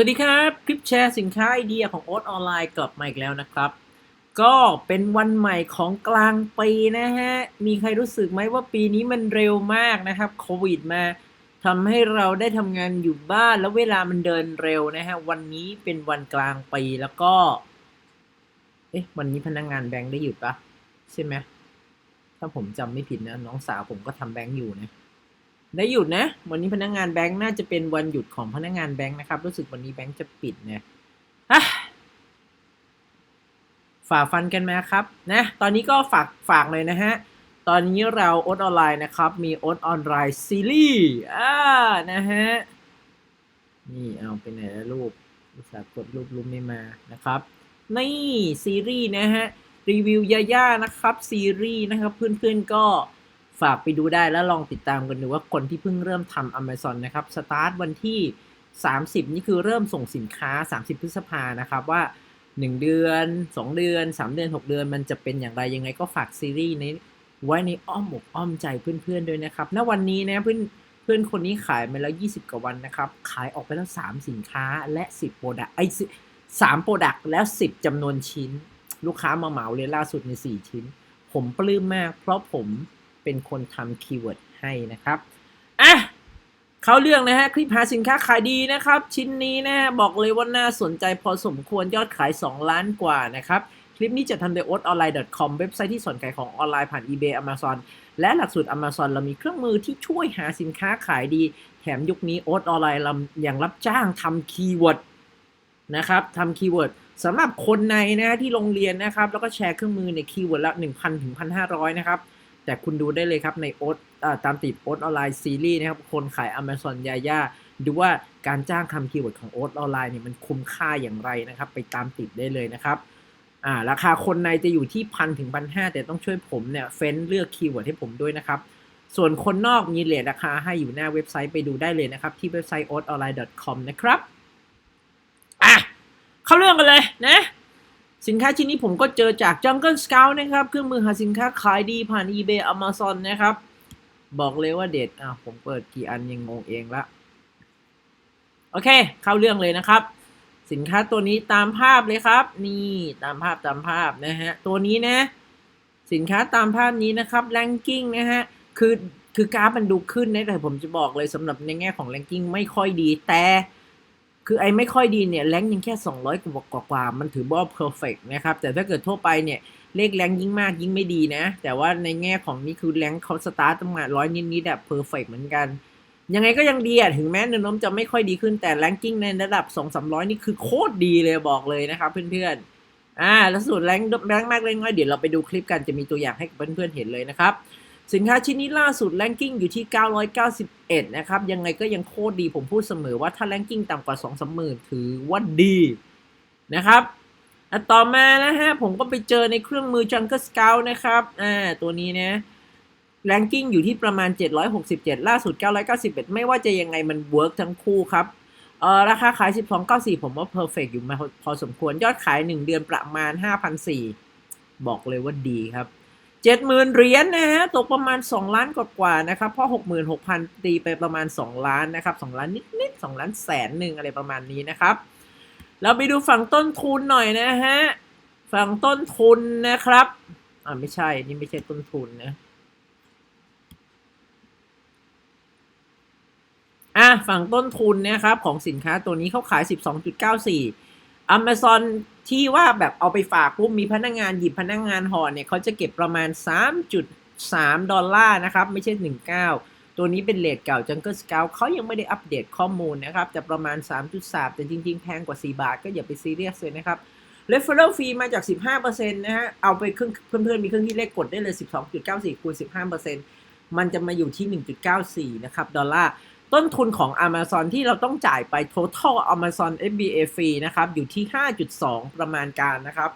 สวัสดีครับ คลิปแชร์สินค้าไอเดียของโอ๊ตออนไลน์กลับมาอีกแล้วนะครับ ก็เป็นวันใหม่ของกลางปีนะฮะ มีใครรู้สึกไหมว่าปีนี้มันเร็วมากนะครับโควิดมาทำให้เราได้ทำงานอยู่บ้านแล้วเวลามันเดินเร็วนะฮะ วันนี้เป็นวันกลางปีแล้วก็ เอ๊ะ วันนี้พนักงงานแบงค์ได้หยุดปะใช่ไหมถ้าผมจำไม่ผิดนะ น้องสาวผมก็ทำแบงค์อยู่นะ ได้หยุดนะ วันนี้พนักงานแบงค์น่าจะเป็นวันหยุดของพนักงานแบงค์นะครับ รู้สึกวันนี้แบงค์จะปิดเนี่ยอะฝ่าฟันกันมาครับนะตอนนี้ก็ฝากฝากเลยนะฮะตอนนี้เราโอ๊ตออนไลน์นะครับ มีโอ๊ตออนไลน์ซีรีส์อ่านะฮะนี่เอาไปไหนแล้วรูปอุตส่าห์กดรูปรูปไม่มานะครับนี่ซีรีส์นะฮะรีวิวยาย่านะครับซีรีส์นะครับเพื่อนๆก็ ฝากไปดูได้แล้วลองติดตามกันดูว่าคนที่เพิ่งเริ่มทำ Amazon นะครับสตาร์ทวันที่ 30 นี่คือเริ่มส่งสินค้า 30 พฤษภานะครับว่า 1 เดือน 2 เดือน 3 เดือน 6 เดือน มันจะเป็นอย่างไรยังไงก็ฝากซีรีส์นี้ไว้ในอ้อมอกอ้อมใจเพื่อนๆด้วยนะครับ ณ วันนี้นะเพื่อนเพื่อนคนนี้ขายมาแล้ว 20 กว่าวันนะครับ ขายออกไปแล้ว 3 สินค้าและ 10 โปรดักไอ้สามโปรดักแล้ว 10จำนวนชิ้น ลูกค้ามาเหมาเลยล่าสุดใน 4 ชิ้น ผมปลื้มมาก เพราะผม เป็นคนทำคีย์เวิร์ดให้นะครับอะเขาเรื่องนะฮะคลิปหาสินค้าขายดีนะครับ ชิ้นนี้นะบอกเลยว่าน่าสนใจพอสมควรยอดขาย 2 ล้านกว่านะครับคลิปนี้จะทำโดย o t o n l i n e c o m เว็บไซต์ที่สอนขายของออนไลน์ผ่าน eBay Amazon และหลักสูตร Amazon เรามีเครื่องมือที่ช่วยหาสินค้าขายดี แถมยุคนี้ o t o n l i n e เรายังรับจ้างทำคีย์เวิร์ดนะครับทำคีย์เวิร์ดสำหรับคนในนะที่โรงเรียนนะครับ แล้วก็แชร์เครื่องมือในคีย์เวิร์ดละ1,000ถึง1,500 นะครับ แต่คุณดูได้เลยครับในโอ๊ตตามติดโอ๊ตออนไลน์ซีรีส์นะครับ คนขาย Amazon ยาย่าดูว่าการจ้างคำคีย์เวิร์ดของโอ๊ตออนไลน์เนี่ยมันคุ้มค่าอย่างไรนะครับ ไปตามติดได้เลยนะครับอ่าราคาคนในจะอยู่ที่พันถึงพันห้าแต่ต้องช่วยผมเนี่ยเฟ้นเลือกคีย์เวิร์ดให้ผมด้วยนะครับ ส่วนคนนอกมีเลทราคาให้อยู่หน้าเว็บไซต์ไปดูได้เลยนะครับ ที่เว็บไซต์ o t o n l i n e c o m นะครับอะเข้าเรื่องกันเลยนะ สินค้าชิ้นนี้ผมก็เจอจาก Jungle Scout นะครับ เครื่องมือหาสินค้าขายดีผ่าน eBay Amazon นะครับ บอกเลยว่าเด็ดอะผมเปิดกี่อันยังงงเองละ โอเค เข้าเรื่องเลยนะครับ สินค้าตัวนี้ตามภาพเลยครับ นี่ตามภาพตามภาพนะฮะ ตัวนี้นะ สินค้าตามภาพนี้นะครับ ranking นะฮะ คือคือกราฟมันดูขึ้นนะแต่ผมจะบอกเลยสำหรับในแง่ของ ranking ไม่ค่อยดีแต่ คือไอ้ไม่ค่อยดีเนี่ยแรงยังแค่ 200 กว่ากว่ากว่ามันถือว่า perfect นะครับ แต่ถ้าเกิดทั่วไปเนี่ยเลขแรงยิ่งมากยิ่งไม่ดีนะ แต่ว่าในแง่ของนี่คือแรงเขาสตาร์ตตั้งมาร้อยนิดๆแบบ perfect เหมือนกัน ยังไงก็ยังดีอะถึงแม้แนวโน้มจะไม่ค่อยดีขึ้นแต่แรงกิ้งในระดับ 2 3 0 0 นี่คือโคตรดีเลยบอกเลยนะครับเพื่อนๆอ่าแล้วสูตรแรงแรงมากแรงน้อยเดี๋ยวเราไปดูคลิปกันจะมีตัวอย่างให้เพื่อนๆเห็นเลยนะครับ สินค้าชิ้นนี้ล่าสุดแรงกิ้งอยู่ที่ 991 นะครับ ยังไงก็ยังโคตรดีผมพูดเสมอว่าถ้าแรงกิ้งต่ำกว่า 2 3 0 0 0 0ถือว่าดีนะครับอะต่อมานะฮะ ผมก็ไปเจอในเครื่องมือ Jungle Scout นะครับ อ่า ตัวนี้นะแรงกิ้งอยู่ที่ประมาณ 767 ล่าสุด 991 ไม่ว่าจะยังไงมันเวิร์กทั้งคู่ครับ เออราคาขาย 1294 ผมว่าเพอร์เฟกอยู่มาพอสมควรยอดขาย 1 เดือนประมาณ5,400บอกเลยว่าดีครับ เจ็ดหมื่นเหรียญนะฮะตกประมาณ 2 ล้านกว่าๆนะครับเพราะ66,000ตีไปประมาณ 2 ล้านนะครับ2ล้านนิดๆ2ล้านแสนหนึ่งอะไรประมาณนี้นะครับ เราไปดูฝั่งต้นทุนหน่อยนะฮะฝั่งต้นทุนนะครับอ่าไม่ใช่นี่ไม่ใช่ต้นทุนนะอะฝั่งต้นทุนนะครับของสินค้าตัวนี้เขาขาย 12.94 Amazon ที่ว่าแบบเอาไปฝากปุ๊บมีพนักงงานหยิบพนักงงานห่อเนี่ยเขาจะเก็บประมาณ 3.3 ดอลลาร์นะครับ ไม่ใช่ 19 ตัวนี้เป็นเลทเก่า Jungle Scout เขายังไม่ได้อัปเดตข้อมูลนะครับ แต่ประมาณ 3.3 แต่จริงๆ แพงกว่า 4 บาท ก็อย่าไปซีเรียสเลยนะครับ Referral fee มาจาก 15%นะฮะเอาไปเครื่องเพื่อนๆ มีเครื่องที่เลขกดได้เลย 12.94คูณ15%มันจะมาอยู่ที่ 1.94 นะครับ ดอลลาร์ ต้นทุนของ Amazon ที่เราต้องจ่ายไป total Amazon FBA fee นะครับ อยู่ที่ 5.2 ประมาณการนะครับ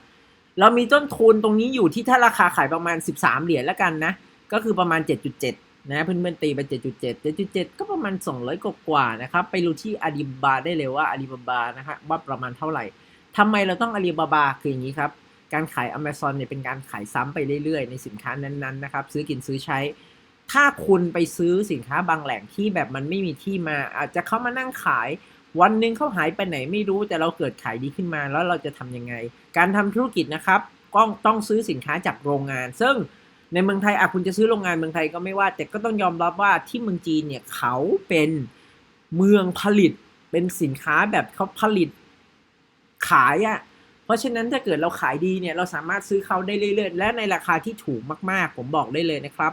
เรามีต้นทุนตรงนี้อยู่ที่ถ้าราคาขายประมาณ 13 เหรียญแล้วกันนะ ก็คือประมาณ 7.7 นะเพื่อนๆตีไป 7.7 7.7 ก็ประมาณ 200 กว่านะครับ ไปรู้ที่อาลีบาบาได้เลยว่าอาลีบาบานะฮะว่าประมาณเท่าไหร่ทำไมเราต้องอาลีบาบาคืออย่างนี้ครับ การขาย Amazon เนี่ยเป็นการขายซ้ำไปเรื่อยๆ ในสินค้านั้นๆนะครับ ซื้อกินซื้อใช้ ถ้าคุณไปซื้อสินค้าบางแหล่งที่แบบมันไม่มีที่มา อาจจะเข้ามานั่งขาย วันหนึ่งเขาหายไปไหนไม่รู้แต่เราเกิดขายดีขึ้นมา แล้วเราจะทำยังไง การทำธุรกิจนะครับก็ต้องซื้อสินค้าจากโรงงาน ซึ่งในเมืองไทยอะคุณจะซื้อโรงงานเมืองไทยก็ไม่ว่า แต่ก็ต้องยอมรับว่าที่เมืองจีนเนี่ยเขาเป็นเมืองผลิตเป็นสินค้าแบบเขาผลิตขายอะเพราะฉะนั้นถ้าเกิดเราขายดีเนี่ยเราสามารถซื้อเขาได้เรื่อยๆ และในราคาที่ถูกมากๆ ผมบอกได้เลยนะครับ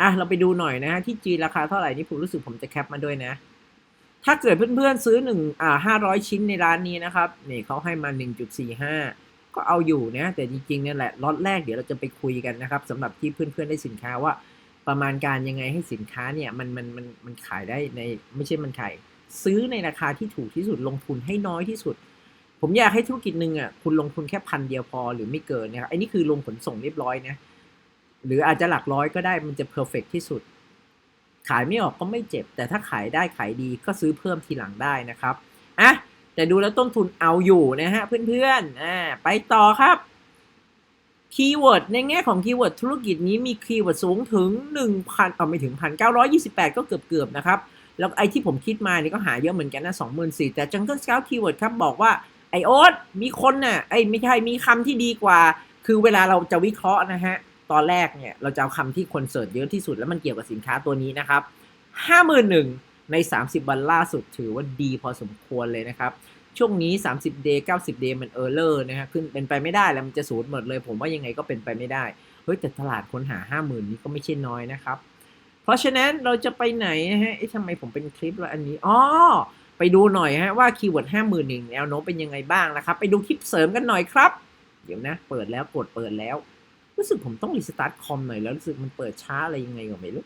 อะเราไปดูหน่อยนะฮะที่จีนราคาเท่าไหร่นี่ผมรู้สึกผมจะแคปมาด้วยนะ ถ้าเกิดเพื่อนๆซื้อหนึ่งอ่าห้าร้อยชิ้นในร้านนี้นะครับนี่เขาให้มาหนึ่งจุดสี่ห้าก็เอาอยู่นะแต่จริงๆเนี่ยแหละล็อตแรกเดี๋ยวเราจะไปคุยกันนะครับสำหรับที่เพื่อนๆได้สินค้าว่าประมาณการยังไงให้สินค้าเนี่ยมันมันมันมันขายได้ในไม่ใช่มันขายซื้อในราคาที่ถูกที่สุดลงทุนให้น้อยที่สุด ผมอยากให้ธุรกิจหนึ่งอะคุณลงทุนแค่พันเดียวพอหรือไม่เกินนะครับไอ้นี่คือลงขนส่งเรียบร้อยนะ หรืออาจจะหลักร้อยก็ได้มันจะเพอร์เฟกที่สุด ขายไม่ออกก็ไม่เจ็บ แต่ถ้าขายได้ขายดีก็ซื้อเพิ่มทีหลังได้นะครับอะแต่ดูแล้วต้นทุนเอาอยู่นะฮะเพื่อนๆอ่าไปต่อครับคีย์เวิร์ดในแง่ของคีย์เวิร์ดธุรกิจนี้มีคีย์เวิร์ดสูงถึง 1,000เอาไม่ถึง 1,928 ก็เกือบๆนะครับ แล้วไอ้ที่ผมคิดมานี่ก็หาเยอะเหมือนกันนะ24,000แต่ Jungle Scout Keyword ครับบอกว่า ไอโอ๊ตมีคนน่ะไอไม่ใช่มีคำที่ดีกว่า คือเวลาเราจะวิเคราะห์นะฮะ ตอนแรกเนี่ยเราจะเอาคำที่คนเสิร์ชเยอะที่สุดแล้วมันเกี่ยวกับสินค้าตัวนี้นะครับห้าหมื่นหนึ่งใน 30 วันล่าสุดถือว่าดีพอสมควรเลยนะครับช่วงนี้ 30 day 90 day มันเออร์เลอร์นะฮะขึ้นเป็นไปไม่ได้แล้วมันจะสูญหมดเลย ผมว่ายังไงก็เป็นไปไม่ได้ เฮ้ยแต่ตลาดค้นหา 50,000 นี้ก็ไม่ใช่น้อยนะครับ เพราะฉะนั้นเราจะไปไหนฮะเอ๊ะทำไมผมเป็นคลิปแล้วอันนี้อ๋อไปดูหน่อยฮะว่าคีย์เวิร์ดห้าหมื่นหนึ่งแนวโน้มเป็นยังไงบ้างนะครับ ไปดูคลิปเสริมกันหน่อยครับ เดี๋ยวนะ เปิดแล้วกดเปิดแล้ว รู้สึกผมต้องรีสตาร์ทคอมหน่อยแล้วรู้สึกมันเปิดช้าอะไรยังไงก็ไม่รู้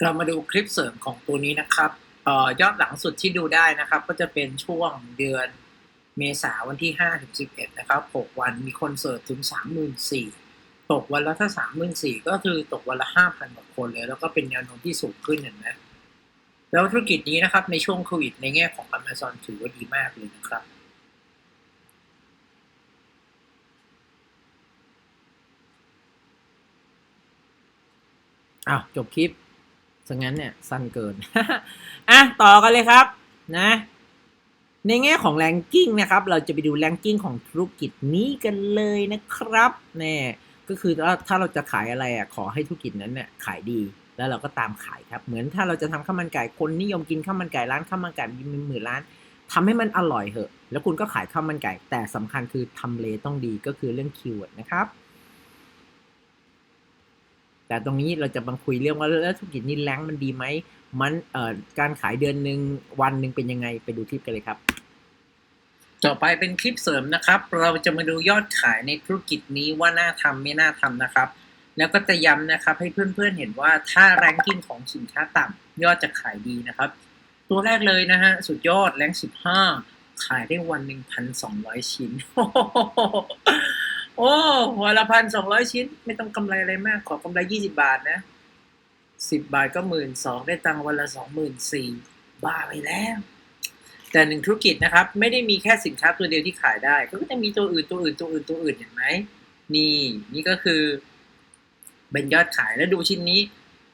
เรามาดูคลิปเสริมของตัวนี้นะครับเอ่อยอดหลังสุดที่ดูได้นะครับ ก็จะเป็นช่วงเดือนเมษาวันที่5ถึง11 นะครับ 6 วันมีคนเสิร์ชถึง 34,000ตกวันละถ้า 34,000 ก็คือตกวันละ 5,000กว่าคนเลย แล้วก็เป็นแนวโน้มที่สูงขึ้นเห็นไหมแล้วธุรกิจนี้นะครับในช่วงโควิดในแง่ของ Amazon ถือว่าดีมากเลยนะครับ อ้าวจบคลิปสังั้นเนี่ยสั้นเกิน อะต่อกันเลยครับนะ ในแง่ของแรงกิ้งนะครับ เราจะไปดูแรงกิ้งของธุรกิจนี้กันเลยนะครับแน่ก็คือถ้าถ้าเราจะขายอะไรอะขอให้ธุรกิจนั้นเนี่ยขายดีแล้วเราก็ตามขายครับ เหมือนถ้าเราจะทำข้าวมันไก่คนนิยมกินข้าวมันไก่ร้านข้าวมันไก่มีหมื่นร้านทำให้มันอร่อยเหอะ แล้วคุณก็ขายข้าวมันไก่ แต่สำคัญคือทำเลต้องดีก็คือเรื่องคีย์เวิร์ดนะครับ แต่ตรงนี้เราจะมาคุยเรื่องว่าแล้วธุรกิจนี้แรงมันดีไหมมันเอ่อการขายเดือนหนึ่งวันหนึ่งเป็นยังไงไปดูคลิปกันเลยครับ ต่อไปเป็นคลิปเสริมนะครับ เราจะมาดูยอดขายในธุรกิจนี้ว่าน่าทำไม่น่าทำนะครับ แล้วก็จะย้ำนะครับให้เพื่อนๆเห็นว่าถ้าแรงกิ้งของสินค้าต่ำยอดจะขายดีนะครับ ตัวแรกเลยนะฮะสุดยอดแรง15ขายได้วันหนึ่งพันสองร้อยชิ้น โอ้วันละพันสองร้อยชิ้น ไม่ต้องกำไรอะไรมาก ขอกำไรยี่สิบาทนะสิบบาทก็หมื่นสองได้ตังค์วันละสองหมื่นสี่บ้าไปแล้ว แต่หนึ่งธุรกิจนะครับ ไม่ได้มีแค่สินค้าตัวเดียวที่ขายได้ ก็จะมีตัวอื่นตัวอื่นตัวอื่นตัวอื่นเห็นไหมนี่นี่ก็คือเป็นยอดขายแล้วดูชิ้นนี้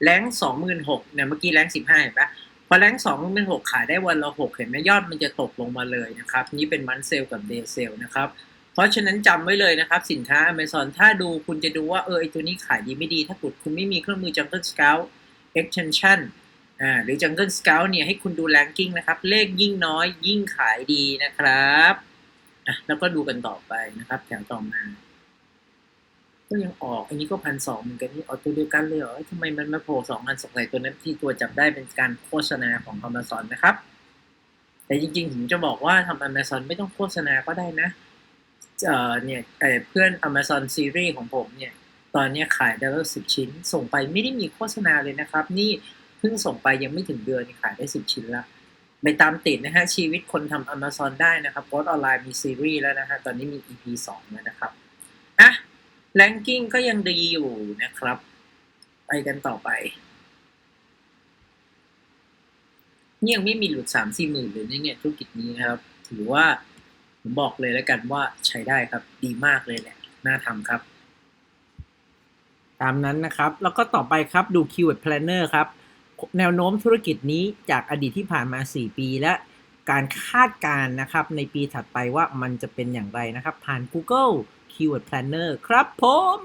แรงสองหมื่นหกเนี่ยเมื่อกี้แรงสิบห้าเห็นปะพอแรงสองหมื่นหกขายได้วันละหกเห็นไหมยอดมันจะตกลงมาเลยนะครับ นี่เป็นมันเซลกับเดย์เซลนะครับ เพราะฉะนั้นจำไว้เลยนะครับ สินค้า Amazon ถ้าดูคุณจะดูว่าเออไอตัวนี้ขายดีไม่ดี ถ้าคุณคุณไม่มีเครื่องมือ Jungle Scout Extension อ่าหรือ Jungle Scout เนี่ยให้คุณดู ranking นะครับ เลขยิ่งน้อยยิ่งขายดีนะครับอะแล้วก็ดูกันต่อไปนะครับแถวต่อมา ก็ยังออก อันนี้ก็พันสองเหมือนกันนี่ออกตัวเดียวกันเลยเหรอทำไมมันมาโผล่สองอันสองสัยตัวนั้นที่ตัวจับได้เป็นการโฆษณาของ Amazon นะครับ แต่จริงๆผมจะบอกว่าทำ Amazon ไม่ต้องโฆษณาก็ได้นะ เอ่อเนี่ยเอ่อเพื่อน Amazon Series ของผมเนี่ย ตอนนี้ขายได้แล้วสิบชิ้น ส่งไปไม่ได้มีโฆษณาเลยนะครับ นี่เพิ่งส่งไปยังไม่ถึงเดือนขายได้สิบชิ้นละไปตามติดนะฮะ ชีวิตคนทำ Amazon ได้นะครับโพสออนไลน์มีซีรีส์แล้วนะฮะ ตอนนี้มี EP สองแล้วนะครับ อะ ranking ก็ยังดีอยู่นะครับ ไปกันต่อไปนี่ยังไม่มีหลุดสามสี่หมื่นเลยเนี่ยธุรกิจนี้นะครับ ถือว่า ผมบอกเลยแล้วกันว่าใช้ได้ครับ ดีมากเลยแหละ น่าทำครับ ตามนั้นนะครับ แล้วก็ต่อไปครับดู Keyword Planner ครับ แนวโน้มธุรกิจนี้จากอดีตที่ผ่านมา 4 ปีและการคาดการณ์นะครับ ในปีถัดไปว่ามันจะเป็นอย่างไรนะครับ ผ่าน Google Keyword Planner ครับผม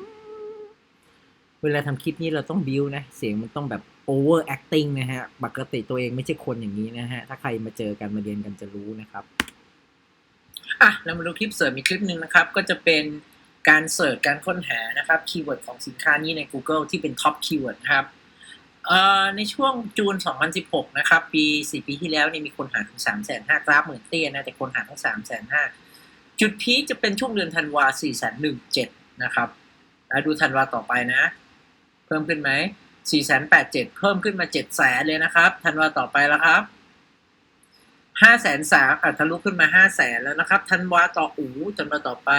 เวลาทำคลิปนี้เราต้องบิวนะ เสียงมันต้องแบบ over acting นะฮะ ปกติตัวเองไม่ใช่คนอย่างนี้นะฮะ ถ้าใครมาเจอกันมาเรียนกันจะรู้นะครับ อะเรามาดูคลิปเสริมอีกคลิปหนึ่งนะครับ ก็จะเป็นการเสิร์ชการค้นหานะครับคีย์เวิร์ดของสินค้านี้ใน Google ที่เป็นท็อปคีย์เวิร์ดครับในช่วงจูน 2016 นะครับ ปี 4 ปีที่แล้วเนี่ยมีคนหาถึง 3 5 0 0 0กราฟเหมือนเตี้ยนะ แต่คนหาทั้ง 3 5 0 0 0จุดพีจะเป็นช่วงเดือนธันวา 4 1 7 นะครับแล้วดูธันวาต่อไปนะ เพิ่มขึ้นไหม4 8 7 เพิ่มขึ้นมา7แสนเลยนะครับ ธันวาต่อไปแล้วครับ ห้าแสนสามอะทะลุขึ้นมาห้าแสนแล้วนะครับธันวาต่ออูธันวาต่อไป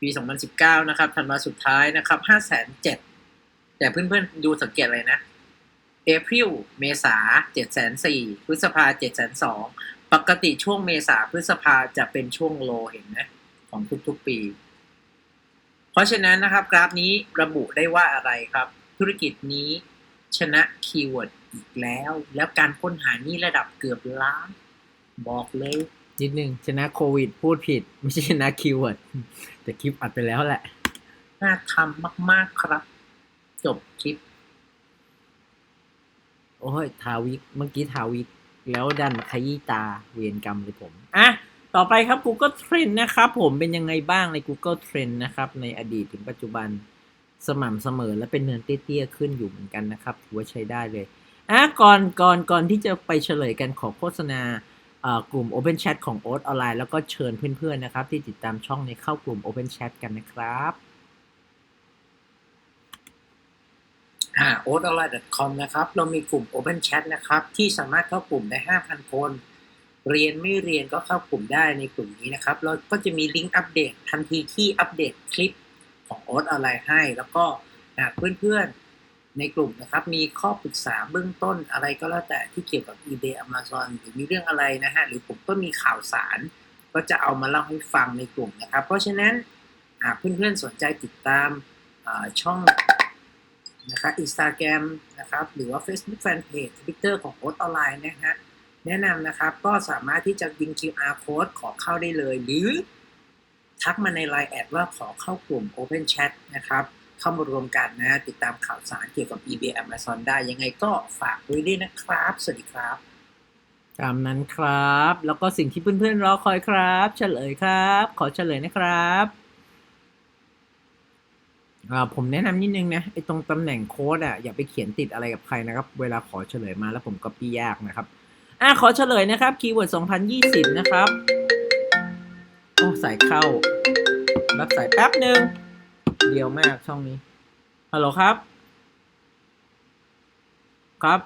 ปีสองพันสิบเก้านะครับธันวาสุดท้ายนะครับห้าแสนเจ็ดแต่เพื่อนๆดูสังเกตอะไรนะเอพริลเมษาเจ็ดแสนสี่พฤษภาเจ็ดแสนสองปกติช่วงเมษาพฤษภาจะเป็นช่วงโลเห็นไหมของทุกๆปี เพราะฉะนั้นนะครับ กราฟนี้ระบุได้ว่าอะไรครับ ธุรกิจนี้ชนะคีย์เวิร์ด อีกแล้ว แล้วการค้นหานี่ระดับเกือบล้านบอกเลยนิดนึงชนะโควิดพูดผิด ไม่ใช่ชนะคีย์เวิร์ดแต่คลิปอัดไปแล้วแหละ น่าทำมาก ๆครับ จบคลิป โอ้ยทาวิกเมื่อกี้ทาวิก แล้วดันขยี้ตาเวียนกรรมเลยผมอะต่อไปครับ Google Trend นะครับ ผมเป็นยังไงบ้างใน Google Trend นะครับ ในอดีตถึงปัจจุบันสม่ำเสมอและเป็นเนินเตี้ยๆขึ้นอยู่เหมือนกันนะครับ ถือว่าใช้ได้เลย อะก่อนก่อนก่อนที่จะไปเฉลยกันขอโฆษณากลุ่ม Open Chat ของ o อ๊ตออนไลน์แล้วก็เชิญเพื่อนๆนะครับ ที่ติดตามช่องในเข้ากลุ่ม Open Chat กันนะครับอ่า o t o n l i n e c o m นะครับ เรามีกลุ่ม Open Chat นะครับ ที่สามารถเข้ากลุ่มได้ 5,000 คน เรียนไม่เรียนก็เข้ากลุ่มได้ในกลุ่มนี้นะครับ เราก็จะมีลิงก์อัปเดตทันทีที่อัปเดตคลิปของ o t o n l i n e ให้ แล้วก็หากเพื่อนๆ ในกลุ่มนะครับ มีข้อปรึกษาเบื้องต้นอะไรก็แล้วแต่ที่เกี่ยวกับ eBay Amazon หรือมีเรื่องอะไรนะฮะหรือผมก็มีข่าวสาร ก็จะเอามาเล่าให้ฟังในกลุ่มนะครับ เพราะฉะนั้นหากเพื่อนๆสนใจติดตามช่องนะครับอินสตาแกรมนะครับหรือว่า Facebook Fanpage Twitter ของโค้ดออนไลน์นะฮะแนะนำนะครับก็สามารถที่จะยิง QR code ขอเข้าได้เลย หรือทักมาใน Line แอดว่าขอเข้ากลุ่ม Open Chat นะครับ เข้ามารวมกันนะติดตามข่าวสารเกี่ยวกับ eBay Amazon ได้ยังไงก็ฝากไว้ด้วยนะครับ สวัสดีครับ ตามนั้นครับ แล้วก็สิ่งที่เพื่อนๆรอคอยครับ เฉลยครับ ขอเฉลยนะครับผมแนะนำนิดนึงนะไอ้ตรงตำแหน่งโค้ดอะอย่าไปเขียนติดอะไรกับใครนะครับ เวลาขอเฉลยมาแล้วผมก็ปี้ยากนะครับอะขอเฉลยนะครับคีย์เวิร์ด2020 นะครับ โอ้สายเข้า รับสายแป๊บหนึ่ง เดียวมากช่องนี้ ฮัลโหลครับ ครับ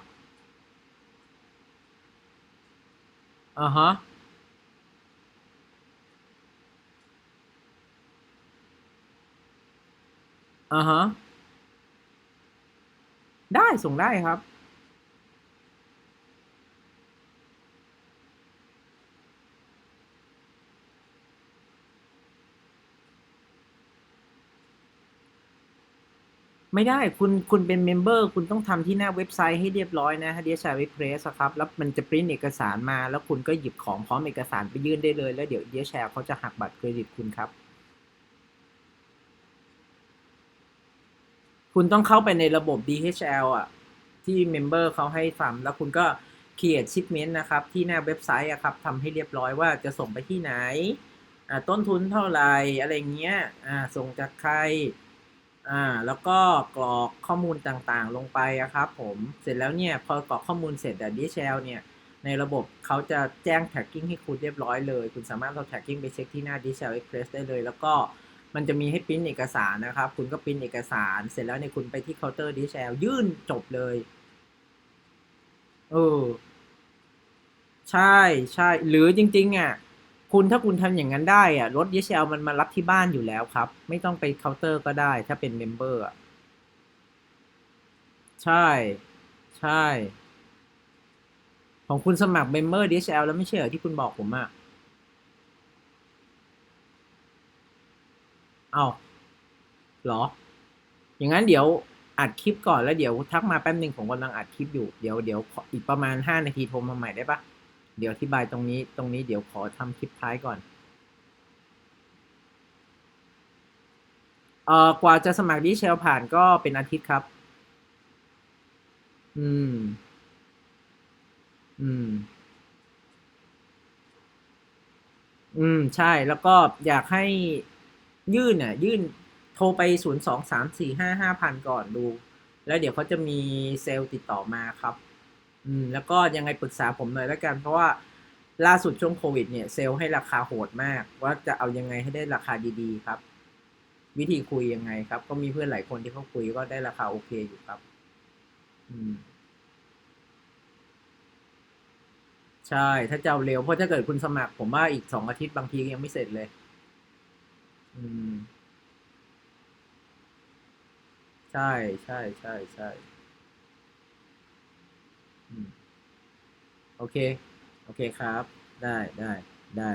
อ่าฮะอ่าฮะ ได้ส่งได้ครับ ไม่ได้คุณคุณเป็นเมมเบอร์คุณต้องทำที่หน้าเว็บไซต์ให้เรียบร้อยนะฮะเดียชาวิเพรสครับแล้วมันจะปริ้นเอกสารมาแล้วคุณก็หยิบของพร้อมเอกสารไปยื่นได้เลยแล้วเดี๋ยวเดียแชร์เขาจะหักบัตรเครดิตคุณครับ คุณต้องเข้าไปในระบบ DHL อะ ที่เมมเบอร์เขาให้ทำแล้วคุณก็ create shipment นะครับ ที่หน้าเว็บไซต์อะครับทำให้เรียบร้อยว่าจะส่งไปที่ไหนต้นทุนเท่าไหร่อะไรเงี้ยส่งจากใคร อ่าแล้วก็กรอกข้อมูลต่างๆ ลงไปอะครับผมเสร็จแล้วเนี่ยพอกรอกข้อมูลเสร็จแต่ DHL เนี่ยในระบบเขาจะแจ้ง tagging ให้คุณเรียบร้อยเลย คุณสามารถเอา tagging ไปเช็คที่หน้า DHL Express ได้เลย แล้วก็มันจะมีให้ปริ้นเอกสารนะครับ คุณก็ปริ้นเอกสาร เสร็จแล้วเนี่ยคุณไปที่เคาน์เตอร์ DHL ยื่นจบเลย เออ ใช่ใช่หรือจริง ๆ อะ คุณถ้าคุณทำอย่างนั้นได้อะรถ DHL มันมารับที่บ้านอยู่แล้วครับ ไม่ต้องไปเคาน์เตอร์ก็ได้ ถ้าเป็นเมมเบอร์อะใช่ ใช่ ของคุณสมัครเมมเบอร์ DHL แล้วไม่ใช่เหรอที่คุณบอกผมอะเอาเหรอ อย่างนั้นเดี๋ยวอัดคลิปก่อนแล้วเดี๋ยวทักมาแป๊บหนึ่งผมกำลังอัดคลิปอยู่ เดี๋ยวเดี๋ยวออีกประมาณห้านาทีโทรมาใหม่ได้ปะ เดี๋ยวอธิบายตรงนี้ ตรงนี้เดี๋ยวขอทำคลิปท้ายก่อน เอ่อกว่าจะสมัครดีเชลผ่านก็เป็นอาทิตย์ครับ อืม อืม อืม ใช่ แล้วก็อยากให้ยื่นน่ะยื่นโทรไปศูนย์สองสามสี่ห้าห้าพันก่อนดู แล้วเดี๋ยวเขาจะมีเซลล์ติดต่อมาครับ อืมแล้วก็ยังไงปรึกษาผมหน่อยแล้วกัน เพราะว่าล่าสุดช่วงโควิดเนี่ยเซลล์ให้ราคาโหดมาก ว่าจะเอายังไงให้ได้ราคาดีๆครับ วิธีคุยยังไงครับ ก็มีเพื่อนหลายคนที่เขาคุยก็ได้ราคาโอเคอยู่ครับ อืม ใช่ ถ้าจะเอาเร็วเพราะถ้าเกิดคุณสมัคร ผมว่าอีกสองอาทิตย์บางทียังไม่เสร็จเลย อืม ใช่ใช่ใช่ใช่ โอเค โอเคครับ ได้ได้ได้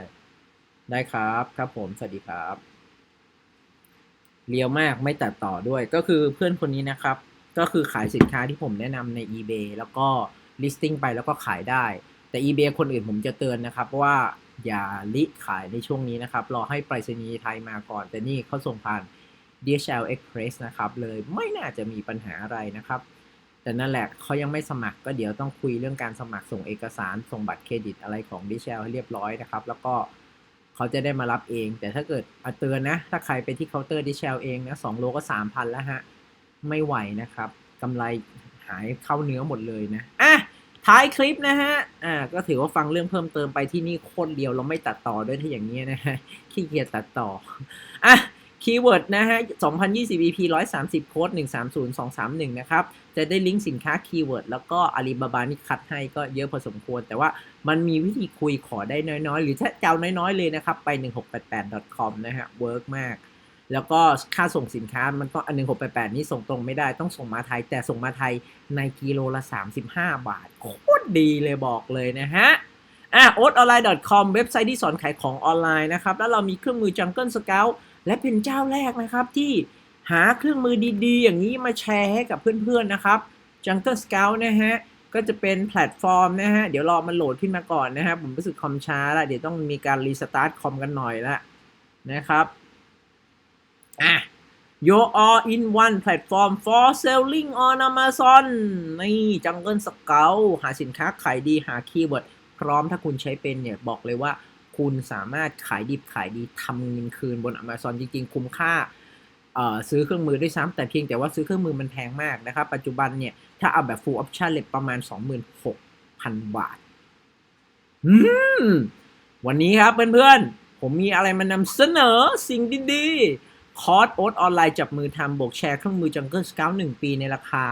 ได้ครับ ครับผม สวัสดีครับ เรียวมากไม่ตัดต่อด้วย ก็คือเพื่อนคนนี้นะครับ ก็คือขายสินค้าที่ผมแนะนำใน eBay แล้วก็ listing ไปแล้วก็ขายได้ แต่ eBay คนอื่นผมจะเตือนนะครับว่าอย่าลิขายในช่วงนี้นะครับ รอให้ไปรษณีย์ไทยมาก่อน แต่นี่เขาส่งผ่าน DHL Express นะครับ เลยไม่น่าจะมีปัญหาอะไรนะครับ แต่นั่นแหละเขายังไม่สมัครก็เดี๋ยวต้องคุยเรื่องการสมัครส่งเอกสารส่งบัตรเครดิตอะไรของ DHL ให้เรียบร้อยนะครับ แล้วก็เขาจะได้มารับเอง แต่ถ้าเกิดอเตือนนะ ถ้าใครไปที่เคาน์เตอร์ DHL เองนะสองโลก็สามพันแล้วฮะ ไม่ไหวนะครับกำไรหายเข้าเนื้อหมดเลยนะอะท้ายคลิปนะฮะ อ่า ก็ถือว่าฟังเรื่องเพิ่มเติมไปที่นี่โคตรเดียวเราไม่ตัดต่อด้วยถ้าอย่างนี้นะฮะ ขี้เกียจตัดต่อ อะ คีย์เวิร์ดนะฮะ 2020 EP 130 โค้ด 130231 นะครับ จะได้ลิงก์สินค้าคีย์เวิร์ดแล้วก็อาลีบาบานี่คัดให้ก็เยอะพอสมควร แต่ว่ามันมีวิธีคุยขอได้น้อยๆ หรือถ้าเจ้าน้อยๆเลยนะครับ ไป 1688.com นะฮะเวิร์กมาก แล้วก็ค่าส่งสินค้ามันก็อันหนึ่งหกแปดแปดนี้ส่งตรงไม่ได้ต้องส่งมาไทย แต่ส่งมาไทยในกิโลละ 35 บาทโคตรดีเลยบอกเลยนะฮะอะ o a t o n l i n e c o m เว็บไซต์ที่สอนขายของออนไลน์นะครับ แล้วเรามีเครื่องมือ Jungle Scout และเป็นเจ้าแรกนะครับที่ หาเครื่องมือดีๆ อย่างนี้มาแชร์ให้กับเพื่อนๆนะครับ Jungle Scout นะฮะก็จะเป็นแพลตฟอร์มนะฮะ เดี๋ยวรอมันโหลดขึ้นมาก่อนนะฮะ ผมรู้สึกคอมช้าแล้วเดี๋ยวต้องมีการรีสตาร์ทคอมกันหน่อยละนะครับอะ Your all in one platform for selling on Amazon นี่ Jungle Scout หาสินค้าขายดีหาคีย์เวิร์ดพร้อมถ้าคุณใช้เป็นเนี่ย บอกเลยว่าคุณสามารถขายดิบขายดีทำเงินคืนบน Amazon จริงๆ คุ้มค่า ซื้อเครื่องมือด้วยซ้ำแต่เพียงแต่ว่าซื้อเครื่องมือมันแพงมากนะครับ ปัจจุบันเนี่ยถ้าเอาแบบ full option เลยประมาณ 26,000 บาทวันนี้ครับเพื่อนๆ ผมมีอะไรมานำเสนอสิ่งดีๆ คอร์สโอ๊ตออนไลน์จับมือทำบวกแชร์เครื่องมือ Jungle Scout 1ปีในราคา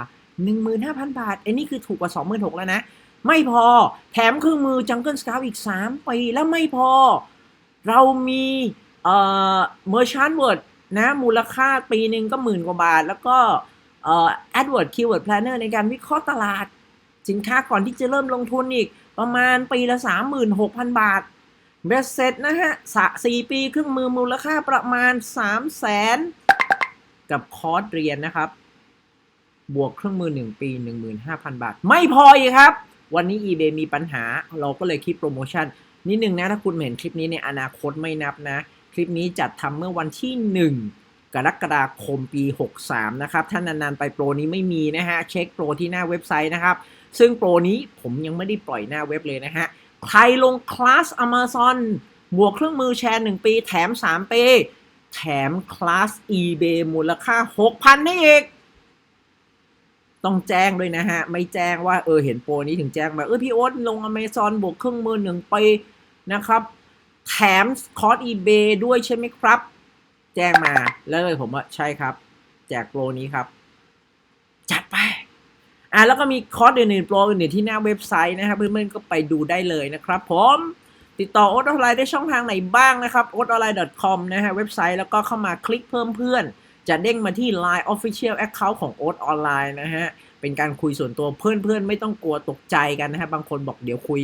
15,000 บาทไอ้นี่คือถูกกว่า 26,000 แล้วนะ ไม่พอแถมเครื่องมือ Jungle Scout อีก 3 ปี แล้วไม่พอ เรามีเอ่อ Merchant Word น นะมูลค่าปีหนึ่งก็หมื่นกว่าบาท แล้วก็เอ่อ AdWord Keyword Planner ในการวิเคราะห์ตลาด สินค้าก่อนที่จะเริ่มลงทุนอีก ประมาณปีละ 36,000 บาทเบสเซ็ตนะฮะสสี่ปีเครื่องมือมูลค่าประมาณ 3 0 0แสนกับคอร์สเรียนนะครับ บวกเครื่องมือ 1 ปี 15,000 บาท ไม่พออีกครับ วันนี้ eBay มีปัญหา เราก็เลยคิดโปรโมชั่นนิดนึงนะ ถ้าคุณเห็นคลิปนี้ในอนาคตไม่นับนะ คลิปนี้จัดทำเมื่อวันที่ 1 กรกฎาคมปี 63 นะครับถ้านานๆไปโปรนี้ไม่มีนะฮะ เช็คโปรที่หน้าเว็บไซต์นะครับ ซึ่งโปรนี้ผมยังไม่ได้ปล่อยหน้าเว็บเลยนะฮะ ใครลงคลาส Amazon บวกเครื่องมือแชร์ 1 ปี แถม 3 ปี แถมคลาส eBay มูลค่า 6,000ให้อีกต้องแจ้งด้วยนะฮะ ไม่แจ้งว่าเออเห็นโปรนี้ถึงแจ้งมา เออพี่โอ๊ตลง Amazon บวกเครื่องมือ1ปีนะครับ แถมคอร์ส eBay ด้วยใช่ไหมครับ แจ้งมาแล้วเลยผมว่าใช่ครับ แจกโปรนี้ครับ จัดไปอะแล้วก็มีคอร์สอื่นๆโปรอื่นๆที่หน้าเว็บไซต์นะครับ เพื่อนๆก็ไปดูได้เลยนะครับผมติดต่อโอ๊ตออนไลน์ได้ช่องทางไหนบ้างนะครับ o a t o n l i n e com นะฮะเว็บไซต์แล้วก็เข้ามาคลิกเพิ่มเพื่อน จะเด้งมาที่ Line Official Account ของ o a t Online นะฮะเป็นการคุยส่วนตัวเพื่อนๆ ไม่ต้องกลัวตกใจกันนะฮะบางคนบอกเดี๋ยวคุย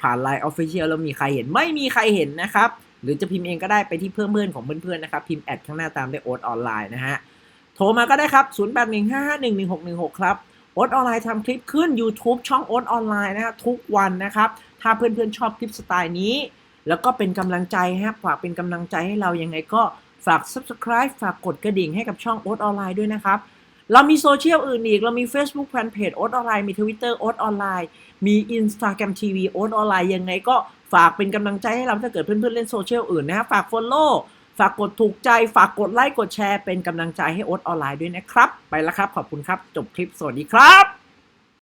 ผ่าน Line Official แล้วมีใครเห็นไม่มีใครเห็นนะครับ หรือจะพิมพ์เองก็ได้ไปที่เพื่อนๆของเพื่อนๆนะครับ พิมพ์แอดข้างหน้าตามได้วย o a t Online นะฮะโทรมาก็ได้ครับ 0815511616 ครับโอ๊ตออนไลน์ทำคลิปขึ้น YouTube ช่องโอ๊ตออนไลน์นะครับทุกวันนะครับ ถ้าเพื่อนๆชอบคลิปสไตล์นี้ แล้วก็เป็นกำลังใจฮะฝากเป็นกำลังใจให้เรายังไงก็ฝาก subscribe ฝากกดกระดิ่งให้กับช่องโอ๊ตออนไลน์ด้วยนะครับ เรามีโซเชียลอื่นอีก เรามี Facebook Fanpage โอ๊ตออนไลน์มี Twitter โอ๊ตออนไลน์มี Instagram TV โอ๊ตออนไลน์ยังไงก็ฝากเป็นกำลังใจให้เราถ้าเกิดเพื่อนๆเล่นโซเชียลอื่นนะครับฝาก Follow ฝากกดถูกใจ ฝากกดไลค์กดแชร์เป็นกำลังใจให้โอ๊ตออนไลน์ด้วยนะครับ ไปแล้วครับ ขอบคุณครับ จบคลิปสวัสดีครับ